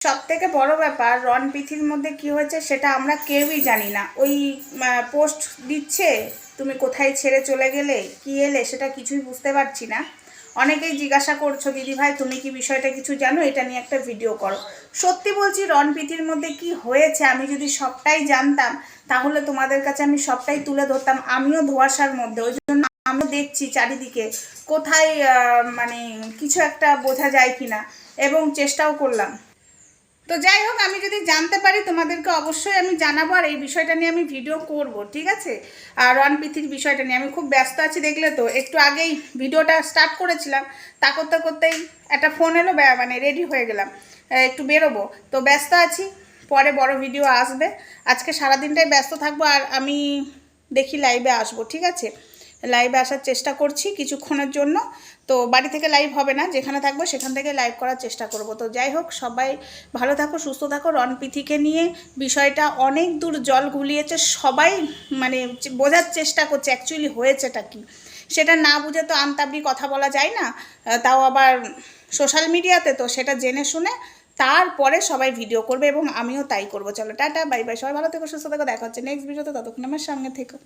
সব থেকে বড় ব্যাপার রন পিথির মধ্যে কি হয়েছে সেটা আমরা কেউই জানি না। ওই পোস্ট দিচ্ছে, তুমি কোথায় ছেড়ে চলে গেলে? কি এলে? সেটা কিছুই বুঝতে পারছি না। অনেকেই জিজ্ঞাসা করছ, দিদি ভাই, তুমি কি বিষয়টা কিছু জানো? এটা নিয়ে একটা ভিডিও করো। সত্যি বলছি রন পিথির মধ্যে কি হয়েছে আমি যদি সবটাই জানতাম, তাহলে তোমাদের কাছে আমি সবটাই তুলে ধরতাম। আমিও ধোয়াশার মধ্যে, ওই জন্য আমি দেখছি চারিদিকে কোথায় মানে কিছু একটা বোঝা যায় কিনা, এবং চেষ্টাও করলাম। তো যাই হোক, আমি যদি জানতে পারি, তোমাদেরকে অবশ্যই আমি জানাব আর এই বিষয়টা নিয়ে আমি ভিডিও করব, ঠিক আছে? আর রনপিথির বিষয়টা নিয়ে, আমি খুব ব্যস্ত আছি দেখলে তো। একটু আগেই ভিডিওটা স্টার্ট করেছিলাম, তা করতে করতেই একটা ফোন এলো মানে রেডি হয়ে গেলাম একটু বেরোবো। তো ব্যস্ত আছি, পরে বড় ভিডিও আসবে। আজকে সারাদিনটাই ব্যস্ত থাকব আর আমি দেখি লাইভে আসব, ঠিক আছে? লাইভে আসার চেষ্টা করছি কিছুক্ষণের জন্য। তো বাড়ি থেকে লাইভ হবে না, যেখানে থাকব সেখান থেকে লাইভ করার চেষ্টা করব। তো যাই হোক, সবাই ভালো থাকো, সুস্থ থাকো। রণপিথিকে নিয়ে বিষয়টা অনেক দূর জল গুলিয়েছে। সবাই মানে বোঝার চেষ্টা করছে অ্যাকচুয়ালি হয়েছেটা কি? সেটা না বুঝে তো আমতাবড়ি কথা বলা যায় না। তাও আবার সোশ্যাল মিডিয়াতে তো সেটা জেনে শুনে তারপরে সবাই ভিডিও করবে এবং আমিও তাই করব। চলো, টাটা বাই বাই সবাই ভালো থেকো, সুস্থ থেকো। দেখা হচ্ছে নেক্সট ভিডিওতে ততক্ষণ আমার সঙ্গে থেকো।